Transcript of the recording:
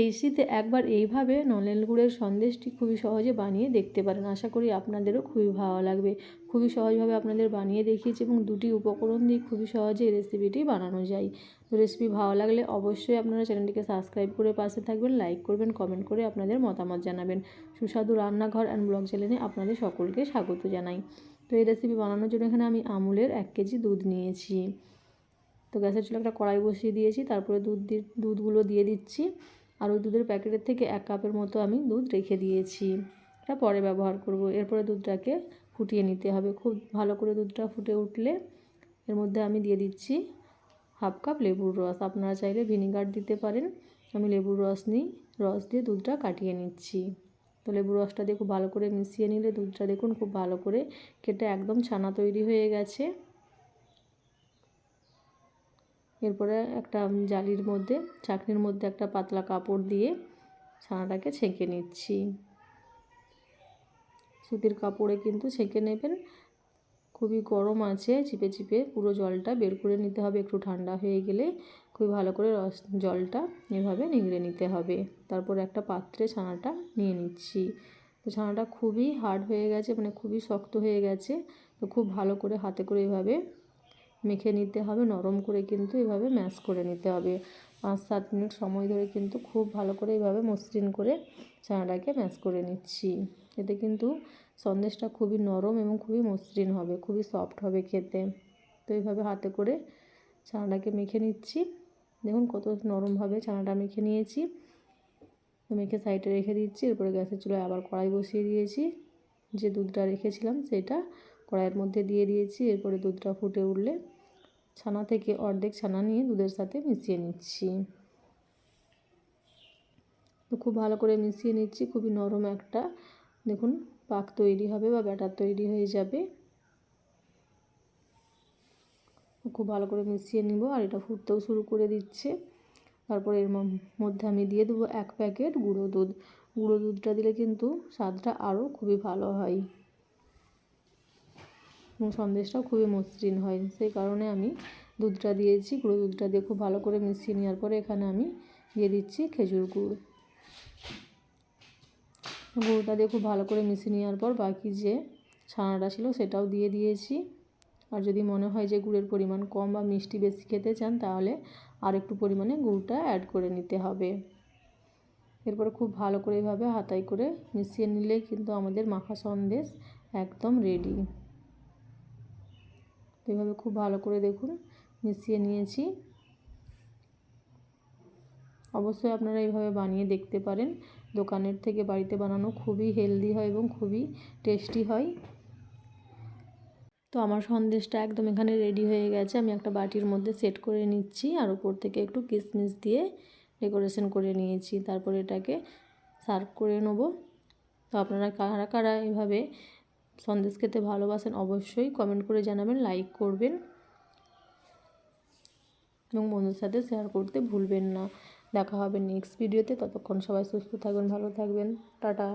এই শীতে একবার এইভাবে নলেন গুড়ের সন্দেশটি খুবই সহজে বানিয়ে দেখতে পারেন। আশা করি আপনাদেরও খুবই ভালো লাগবে। খুবই সহজভাবে আপনাদের বানিয়ে দেখিয়েছি এবং দুটি উপকরণ দিয়ে খুবই সহজে রেসিপিটি বানানো যায়। রেসিপি ভালো লাগলে অবশ্যই আপনারা চ্যানেলটিকে সাবস্ক্রাইব করে পাশে থাকবেন, লাইক করবেন, কমেন্ট করে আপনাদের মতামত জানাবেন। সুস্বাদু রান্নাঘর অ্যান্ড ব্লগ চ্যানেলে আপনাদের সকলকে স্বাগত জানাই। তো এই রেসিপি বানানোর জন্য এখানে আমি আমুলের এক কেজি দুধ নিয়েছি। তো গ্যাসের চুলে একটা কড়াই বসিয়ে দিয়েছি, তারপরে দুধ দুধগুলো দিয়ে দিচ্ছি। আর ওই দুধের প্যাকেটের থেকে এক কাপের মতো আমি দুধ রেখে দিয়েছি। এটা পরে ব্যবহার করব। এরপরে দুধটাকে ফুটিয়ে নিতে হবে। খুব ভালো করে দুধটা ফুটে উঠলে এর মধ্যে আমি দিয়ে দিচ্ছি হাফ কাপ লেবুর রস। আপনারা চাইলে ভিনিগার দিতে পারেন। আমি লেবুর রস নিই, রস দিয়ে দুধটা কাটিয়ে নিচ্ছি। তো লেবুর রসটা দিয়ে খুব ভালো করে মিশিয়ে নিলে দুধটা দেখুন খুব ভালো করে কেটে একদম ছানা তৈরি হয়ে গেছে। এরপরে একটা জালির মধ্যে, চাকনির মধ্যে একটা পাতলা কাপড় দিয়ে ছানাটাকে ছেঁকে নিচ্ছি। সুতির কাপড়ে কিন্তু ছেঁকে নেবেন। খুবই গরম আছে, চিপে চিপে পুরো জলটা বের করে নিতে হবে। একটু ঠান্ডা হয়ে গেলে খুবই ভালো করে রস, জলটা এভাবে নিংড়ে নিতে হবে। তারপর একটা পাত্রে ছানাটা নিয়ে নিচ্ছি। তো ছানাটা খুবই হার্ড হয়ে গেছে মানে খুবই শক্ত হয়ে গেছে। তো খুব ভালো করে হাতে করে এভাবে মেখে নিতে হবে, নরম করে কিন্তু এভাবে ম্যাশ করে নিতে হবে। পাঁচ সাত মিনিট সময় ধরে কিন্তু খুব ভালো করে এইভাবে মসৃণ করে চানাটাকে ম্যাশ করে নিচ্ছি। এতে কিন্তু সন্দেশটা খুবই নরম এবং খুবই মসৃণ হবে, খুবই সফট হবে খেতে। তো এইভাবে হাতে করে চানাটাকে মেখে নিচ্ছি। দেখুন কত নরমভাবে চানাটা মেখে নিয়েছি। মেখে সাইডে রেখে দিচ্ছি, এরপরে গ্যাসের চুলায় আবার কড়াই বসিয়ে দিয়েছি। যে দুধটা রেখেছিলাম সেটা কড়াইয়ের মধ্যে দিয়ে দিয়েছি, এরপরে দুধটা ফুটে উঠলে ছানা থেকে অর্ধেক ছানা নিয়ে দুধের সাথে মিশিয়ে নিচ্ছি। তো খুব ভালো করে মিশিয়ে নিচ্ছি, খুবই নরম একটা, দেখুন পাক তৈরি হবে বা ব্যাটার তৈরি হয়ে যাবে। খুব ভালো করে মিশিয়ে নিব আর এটা ফুটতেও শুরু করে দিচ্ছে। তারপরে এর মধ্যে আমি দিয়ে দেবো এক প্যাকেট গুঁড়ো দুধ। গুঁড়ো দুধটা দিলে কিন্তু স্বাদটা আরও খুবই ভালো হয়। সন্দেশটাও খুবই মসৃণ হয়। সেই কারণে আমি দুধটা দিয়েছি, গুঁড়ো দুধটা দিয়ে খুব ভালো করে মিশিয়ে নেওয়ার পরে এখানে আমি দিয়ে দিচ্ছি খেজুর গুড়। গুঁড়োটা দিয়ে খুব ভালো করে মিশিয়ে নেওয়ার পর বাকি যে ছানাটা ছিল সেটাও দিয়ে দিয়েছি। আর যদি মনে হয় যে গুড়ের পরিমাণ কম বা মিষ্টি বেশি খেতে চান, তাহলে আর একটু পরিমাণে গুড়টা অ্যাড করে নিতে হবে। এরপরে খুব ভালো করে এভাবে হাতাই করে মিশিয়ে নিলেই কিন্তু আমাদের মাখা সন্দেশ একদম রেডি তো এভাবে খুব ভালো করে দেখুন, মিশিয়ে নিয়েছি। অবশ্যই আপনারা এইভাবে বানিয়ে দেখতে পারেন। দোকানের থেকে বাড়িতে বানানো খুবই হেলদি হয় এবং খুবই টেস্টি হয়। তো আমার সন্দেশটা একদম এখানে রেডি হয়ে গেছে। আমি একটা বাটির মধ্যে সেট করে নিচ্ছি আর উপর থেকে একটু কিশমিশ দিয়ে ডেকোরেশন করে নিয়েছি। তারপর এটাকে সার্ভ করে নেব। তো আপনারা কারা কারা এভাবে সন্দেশ খেতে ভালোবাসেন অবশ্যই। কমেন্ট করে জানাবেন লাইক করবেন এবং বন্ধুর সাথে শেয়ার করতে ভুলবেন না। দেখা হবে নেক্সট ভিডিওতে ততক্ষণ সবাই সুস্থ থাকবেন ভালো থাকবেন। টাটা।